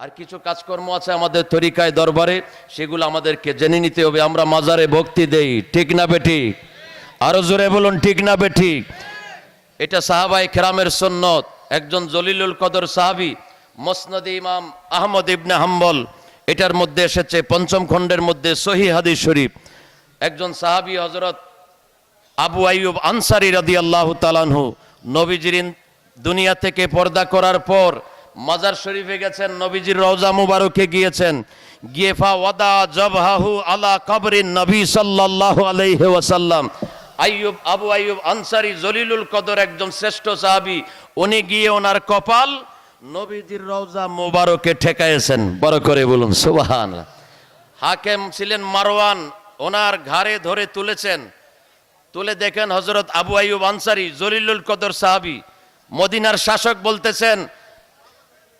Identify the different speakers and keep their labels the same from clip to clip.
Speaker 1: আর কিছু কাজকর্ম আছে আমাদের তরিকায় দরবারে, সেগুলো আমাদেরকে জেনে নিতে হবে। আমরা মাজারে ভক্তি দেই, ঠিক না বেঠিক আরও জোরে বলুন, ঠিক না বেঠিক এটা সাহাবাই খেরামের সন্নত একজন জলিলুল কদর সাহাবি, মসনদে ইমাম আহমদ ইবনে হাম্বল, এটার মধ্যে এসেছে, পঞ্চম খণ্ডের মধ্যে সহি হাদিস শরীফ। একজন সাহাবি হজরত আবু আইয়ুব আনসারি রাদি আল্লাহ তালানহু নবীজির দুনিয়া থেকে পর্দা করার পর মাজার শরীফে গেছেন, নবীজির রওজা মুবারকে গিয়েছেন। গিয়ে ফা ওয়াদা জবহাহু আলা কবরিন নবী সাল্লাল্লাহু আলাইহি ওয়াসাল্লাম। আইয়ুব, আবু আইয়ুব আনসারি জলিলুল কদর একজন শ্রেষ্ঠ সাহাবী, উনি গিয়ে ওনার কপাল নবীজির রওজা মুবারকে ঠেকাইছেন। বড় করে বলুন, সুবহানাল্লাহ। হাকেম ছিলেন মারওয়ান, ওনার ঘাড়ে ধরে তুলেছেন। তুলে দেখেন হজরত আবু আইয়ুব আনসারি, জলিলুল কদর সাহাবি। মদিনার শাসক বলতেছেন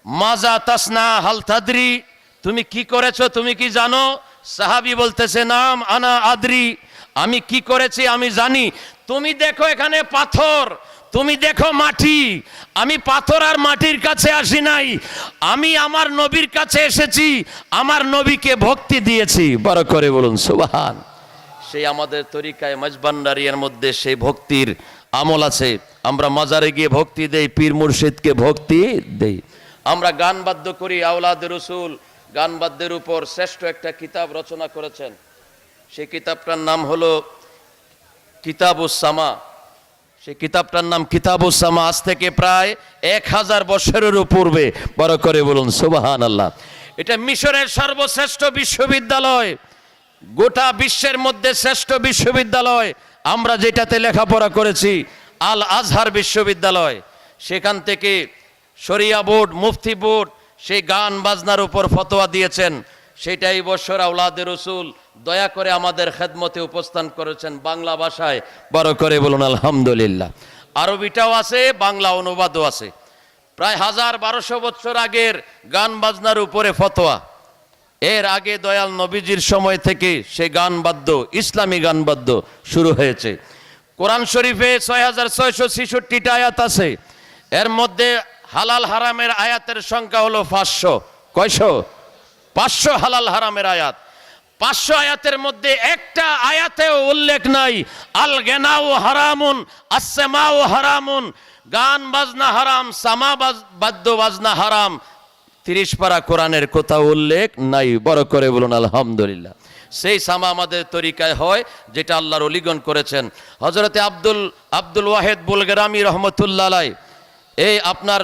Speaker 1: মাজা তাসনা হাল তাদরি। তুমি কি করেছ, তুমি কি জানো? সাহাবি বলতেছে, নাম আনা আদরি। আমি কি করেছি আমি জানি। তুমি দেখো এখানে পাথর, তুমি দেখো মাটি। আমি পাথর আর মাটির কাছে আসি নাই। আমি আমার নবীর কাছে এসেছি, আমার নবীকে ভক্তি দিয়েছি। বড় করে বলুন, সুবহান। সেই আমাদের তরিকায় মজবান্ডারিয়ার মধ্যে সেই ভক্তির আমল আছে। আমরা মাজারে গিয়ে ভক্তি দেই, পীর মুর্শিদকে ভক্তি দেই। আমরা গান বাদ্য করি, আওলাদ রসুল। গান বাদ্যের উপর শ্রেষ্ঠ একটা কিতাব রচনা করেছেন। সেই কিতাবটার নাম হলো কিতাবুসামা সেই কিতাবটার নাম কিতাবুসামা আজ থেকে প্রায় এক হাজার বছরেরও পূর্বে। বড় করে বলুন সুবাহান আল্লাহ এটা মিশরের সর্বশ্রেষ্ঠ বিশ্ববিদ্যালয়। গোটা বিশ্বের মধ্যে শ্রেষ্ঠ বিশ্ববিদ্যালয়। আমরা যেটাতে লেখাপড়া করেছি, আল আজহার বিশ্ববিদ্যালয়। সেখান থেকে শরিয়া বোর্ড, মুফতি বোর্ড, সেই গান বাজনার উপর ফতোয়া দিয়েছেন। সেটাই বছর আউলাদের রসুল, দয়া করে আমাদের খেদমতে উপস্থান করেছেন বাংলা ভাষায়। বড় করে বলুন, আলহামদুলিল্লাহ। আরবিটাও আছে, বাংলা অনুবাদও আছে। প্রায় হাজার বারোশো বছর আগের গান বাজনার উপরে ফতোয়া। এর আগে দয়াল নবীজির সময় থেকে সে গান বাদ্য, ইসলামী গান বাদ্য শুরু হয়েছে। কোরআন শরীফে ছয় হাজার ছয়শো ছেষট্টিটা আয়াত আছে। এর মধ্যে হালাল হারামের আয়াতের সংখ্যা হলো পাঁচশো। কয়শো? পাঁচশো হালাল হারামের আয়াত। পাঁচশো আয়াতের মধ্যে একটা আয়াতেও উল্লেখ নাই আল গেনাও হারামুন আসেমাও হারামুন, গান বাজনা হারাম, সামা বাদ্য বাজনা হারাম। তিরিশ পারা কোরআনের কোথাও উল্লেখ নাই, বড় করে বলুন আলহামদুলিল্লাহ। সেই সামা আমাদের তরিকায় হয়, যেটা আল্লাহর অলিগন করেছেন। হজরতে আব্দুল আব্দুল ওয়াহেদ বুলগেরামি রহমতুল্লাহ আলাই এই আপনার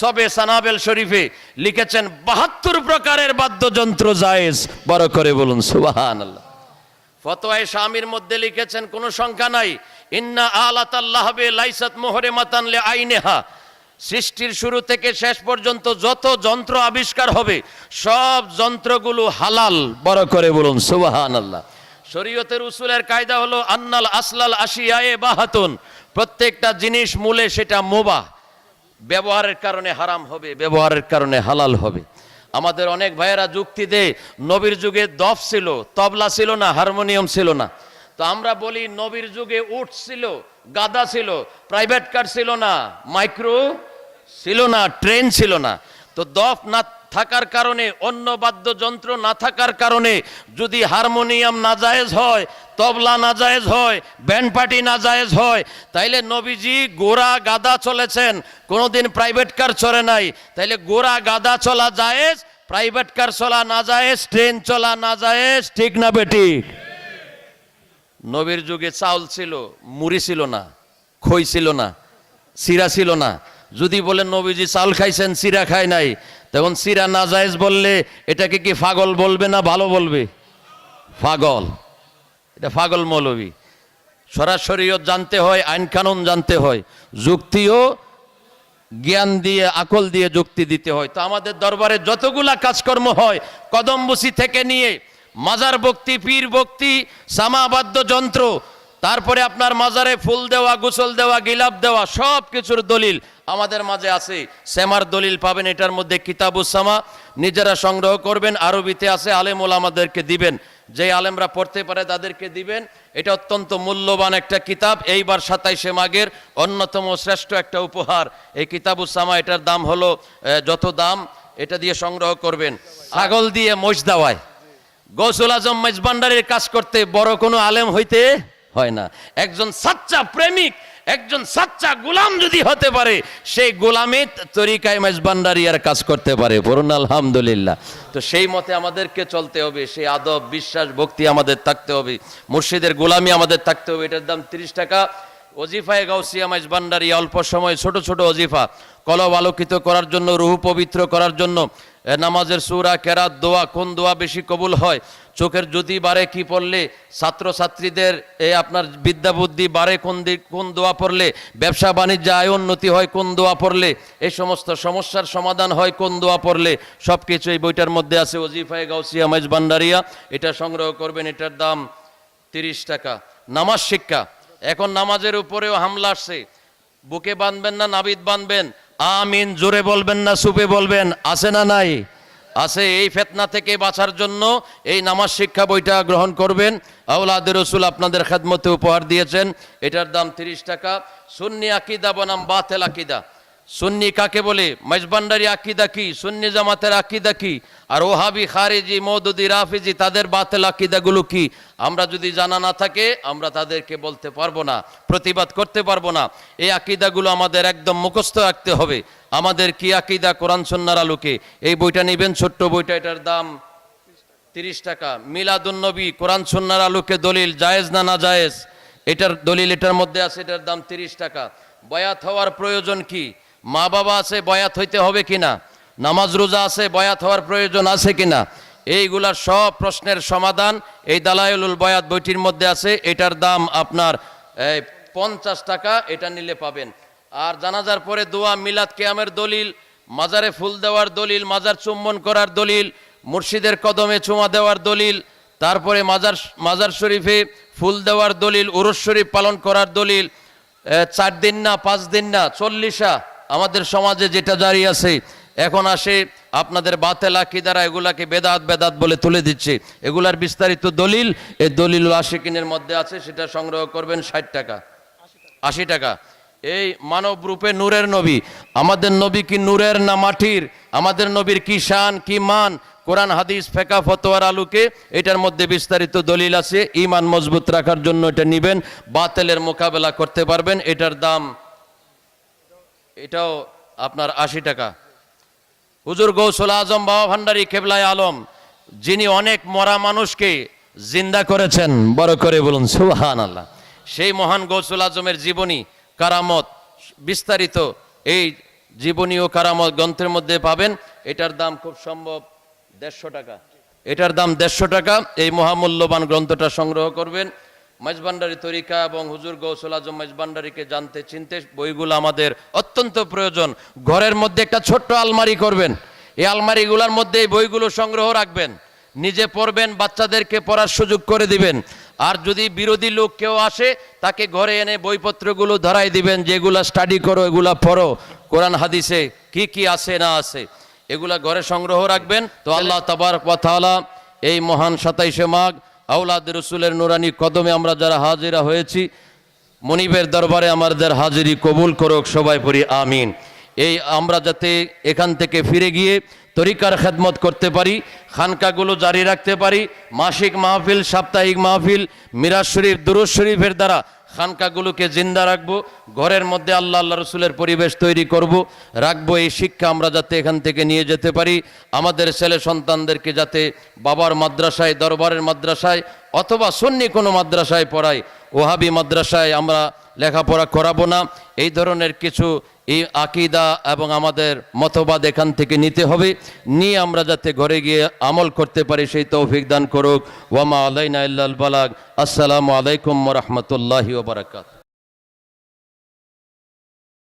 Speaker 1: সবে সানাবেল শরীফে লিখেছেন, বাহাত্তর প্রকারের বাদ্যযন্ত্র জায়েজ। বড় করে বলুন সুবাহান আল্লাহ ফতোয়ায় স্বামীর মধ্যে লিখেছেন, কোনো সংখ্যা নাই। ইন্না আলাতাল্লাহবে লাইসাত মোহরে মাতানলে আইনেহা। সৃষ্টির শুরু থেকে শেষ পর্যন্ত যত যন্ত্র আবিষ্কার হবে, সব যন্ত্রগুলো হালাল। বড় করে বলুন সুবাহান আল্লাহ শরীয়তের উসুলের কায়দা হলো, আন্নাল আসলাল আশিয়ায়ে বাহাতুন। প্রত্যেকটা জিনিস মূলে সেটা মোবা ব্যবহারের কারণে হারাম হবে, ব্যবহারের কারণে হালাল হবে। আমাদের অনেক ভাইয়েরা যুক্তি দেয়, নবীর যুগে দফ ছিল, তবলা ছিল না, হারমোনিয়াম ছিল না। তো আমরা বলি, নবীর যুগে উট ছিল গাদা ছিল প্রাইভেট কার ছিল না মাইক্রো ছিল না ট্রেন ছিল না। তো দফ না থাকার কারণে, অন্য বাদ্যযন্ত্র না থাকার কারণে যদি হারমোনিয়াম না নাজায়েজ হয়, তবলা না নাজায়েজ হয়, ব্যান্ড পার্টি নাজায়েজ হয়, তাইলে নবীজি গোড়া গাদা চলেছেন। কোনোদিন প্রাইভেট কার চলে নাই। তাইলে গোড়া গাদা চলা জায়েজ, প্রাইভেট কার চলা না জায়েজ, ট্রেন চলা না জায়েজ, ঠিক না বেঠিক নবীর যুগে চাউল ছিল, মুড়ি ছিল না, খই ছিল না, সিরা ছিল না। যদি বলেন নবীজি চাউল খাইছেন, সিরা খায় নাই তখন সিরা না জায়েজ বললে, এটাকে কি পাগল বলবে না ভালো বলবে? পাগল এটা পাগল মৌলবী। সরাসরিও জানতে হয়, আইন কানুন জানতে হয়। যুক্তিও জ্ঞান দিয়ে, আকল দিয়ে যুক্তি দিতে হয়। তো আমাদের দরবারে যতগুলা কাজকর্ম হয়, কদমবুসি থেকে নিয়ে, মাজার ভক্তি, পীর ভক্তি, সামাবাদ্য যন্ত্র তারপরে আপনার মাজারে ফুল দেওয়া, গোসল দেওয়া, গিলাপ দেওয়া সব কিছুর দলিল আমাদের মাঝে আছে। সেমার দলিল পাবেন, এটার মধ্যে কিতাবুসামা নিজেরা সংগ্রহ করবেন, আরবিতে আছে, আলেমুল আমাদেরকে দিবেন। যে আলেমরা পড়তে পারে তাদেরকে দিবেন। এটা অত্যন্ত মূল্যবান একটা কিতাব, এইবার সাতাইশে মাঘের অন্যতম শ্রেষ্ঠ একটা উপহার। এই কিতাবুসামা এটার দাম হলো যত দাম, এটা দিয়ে সংগ্রহ করবেন। ছাগল দিয়ে মোষ দেওয়ায়। গৌসুল আজম মেজবান্ডারের কাজ করতে বড় কোনো আলেম হইতে হয় না। একজন সাচ্চা প্রেমিক, একজন সাচ্চা গোলাম যদি হতে পারে, সেই গোলামে তরিকায় মেজবান্ডারিয়ার কাজ করতে পারে। বরুণ আলহামদুলিল্লাহ। তো সেই মতে আমাদেরকে চলতে হবে, সেই আদব, বিশ্বাস, ভক্তি আমাদের থাকতে হবে। মুর্শিদের গোলামি আমাদের থাকতে হবে। এটার দাম তিরিশ টাকা। অজিফায় গাউসিয়া মাইজ ভান্ডারি অল্প সময় ছোট ছোট অজিফা কলব আলোকিত করার জন্য, রুহু পবিত্র করার জন্য নামাজের সুরা, কেরাত, দোয়া, কোন দোয়া বেশি কবুল হয়? চোখের জ্যোতি বাড়ে কি পড়লে, ছাত্রছাত্রীদের এ আপনার বিদ্যা বুদ্ধি বাড়ে কোন দিক, কোন দোয়া পড়লে, ব্যবসা বাণিজ্য আয় উন্নতি হয় কোন দোয়া পড়লে এই সমস্ত সমস্যার সমাধান হয় কোন দোয়া পড়লে সব কিছু এই বইটার মধ্যে আছে ওজিফায় গাউসিয়া মাইজ ভান্ডারিয়া, এটা সংগ্রহ করবেন, এটার দাম তিরিশ টাকা। নামাজ শিক্ষা, এখন নামাজের উপরেও হামলা আসছে। বুকে বাঁধবেন না, নাবিদ বাঁধবেন, আমিন, জোরে বলবেন না, সুপে বলবেন, আছে না নাই? আছে এই ফেতনা থেকে বাঁচার জন্য এই নামাজ শিক্ষা বইটা গ্রহণ করবেন। আউলাদ রসুল আপনাদের খেদমতে উপহার দিয়েছেন। এটার দাম তিরিশ টাকা। সুন্নি আকিদা বনাম বাতেল আকিদা। সুন্নি কাকে বলে? মেজবান্ডারি আকিদা কি? সুন্নি জামাতের আকিদা কি? আর ওহাবি, খারেজি মৌদুদি রাফিজি, তাদের বাতেল আকিদাগুলো কি? আমরা যদি জানা না থাকে, আমরা তাদেরকে বলতে পারব না, প্রতিবাদ করতে পারব না। এই আকিদাগুলো আমাদের একদম মুখস্থ রাখতে হবে। আমাদের কি আকিদা? কোরআন সন্ন্যার আলোকে। এই বইটা নেবেন, ছোট্ট বইটা, এটার দাম তিরিশ টাকা। মিলাদুন্নবী কোরআন সন্ন্যার আলোকে দলিল, জায়েজ না না জায়েজ? এটার দলিল এটার মধ্যে আছে, এটার দাম তিরিশ টাকা। বয়াত হওয়ার প্রয়োজন কি? মা বাবা আছে, বয়াত হইতে হবে কিনা? নামাজ রোজা আছে, বয়াত হওয়ার প্রয়োজন আছে কিনা? এইগুলার সব প্রশ্নের সমাধান এই দালায়ুল বয়াত বইটির মধ্যে আছে। এটার দাম আপনার পঞ্চাশ টাকা, এটা নিলে পাবেন। আর জানাজার পরে দোয়া, মিলাদ কেয়ামের দলিল, মাজারে ফুল দেওয়ার দলিল, মাজার চুম্বন করার দলিল, মুর্শিদের কদমে চুমা দেওয়ার দলিল, তারপরে মাজার মাজার শরীফে ফুল দেওয়ার দলিল, উরস শরীফ পালন করার দলিল চার দিন না, পাঁচ দিন না, চল্লিশা আমাদের সমাজে যেটা জারি আছে, এখন আসে আপনাদের বাতেল আকিদারা এগুলাকে বেদাত বেদাত বলে তুলে দিচ্ছে। এগুলার বিস্তারিত দলিল, এই দলিল আশিকিনের মধ্যে আছে, সেটা সংগ্রহ করবেন ষাট টাকা। আশি টাকা। এই মানব রূপে নূরের নবী। আমাদের নবী কি নূরের না মাটির? আমাদের নবীর কি শান, কি মান? কোরআন, হাদিস, ফেকা, ফতোয়ার আলুকে এটার মধ্যে বিস্তারিত দলিল আছে। ইমান মজবুত রাখার জন্য এটা নিবেন, বাতেলের মোকাবেলা করতে পারবেন, এটার দাম এটাও আপনার আশি টাকা। হুজুর গৌসুল আজম বাবা ভান্ডারী কেবলায় আলম, যিনি অনেক মরা মানুষকে জিন্দা করেছেন, বড় করে বলুন সুহান আল্লাহ সেই মহান গৌসুল আজমের জীবনী, কারামত, বিস্তারিত এই জীবনী ও কারামত গ্রন্থের মধ্যে পাবেন। এটার দাম খুব সম্ভব দেড়শো টাকা। এটার দাম দেড়শো টাকা। এই মহামূল্যবান গ্রন্থটা সংগ্রহ করবেন। মেজবান্ডারি তরিকা এবং হুজুর গৌসুল আজম মেজবান্ডারিকে জানতে, চিনতে বইগুলো আমাদের অত্যন্ত প্রয়োজন। ঘরের মধ্যে একটা ছোট্ট আলমারি করবেন। এই আলমারিগুলোর মধ্যে এই বইগুলো সংগ্রহ রাখবেন। নিজে পড়বেন, বাচ্চাদেরকে পড়ার সুযোগ করে দিবেন। আর যদি বিরোধী লোক কেউ আসে, তাকে ঘরে এনে বইপত্রগুলো ধরাই দিবেন যেগুলা স্টাডি করো, এগুলা পড়ো। কোরআন, হাদিসে কি কি আছে, না আছে, এগুলা ঘরে সংগ্রহ রাখবেন। তো আল্লাহ তাবার কথা এই মহান সাতাইশে মাঘ আউলাদ রসুলের নুরানি কদমে আমরা যারা হাজিরা হয়েছি, মনিবের দরবারে আমাদের হাজিরি কবুল করুক, সবাই পড়ি আমিন। এই আমরা যাতে এখান থেকে ফিরে গিয়ে তরিকার খেদমত করতে পারি, খানকাগুলো জারি রাখতে পারি, মাসিক মাহফিল, সাপ্তাহিক মাহফিল, মিরাজ শরীফ, দুরুজ শরীফের দ্বারা খানকাগুলোকে জিন্দা রাখব, ঘরের মধ্যে আল্লাহ আল্লাহ রসুলের পরিবেশ তৈরি করব, রাখব এই শিক্ষা আমরা যাতে এখান থেকে নিয়ে যেতে পারি, আমাদের ছেলে সন্তানদেরকে যাতে বাবার মাদ্রাসায়, দরবারের মাদ্রাসায় অথবা সন্নি কোনো মাদ্রাসায় পড়াই ওহাবি মাদ্রাসায় আমরা লেখাপড়া করাবো না। এই ধরনের কিছু এই আকিদা এবং আমাদের মতবাদ এখান থেকে নিতে হবে। নিয়ে আমরা যাতে ঘরে গিয়ে আমল করতে পারি, সেই তৌফিক দান করুক। ওয়ামা আলাইনা ইল্লাল বালাক আসসালামু আলাইকুম রহমতুল্লাহি ওবরাকাত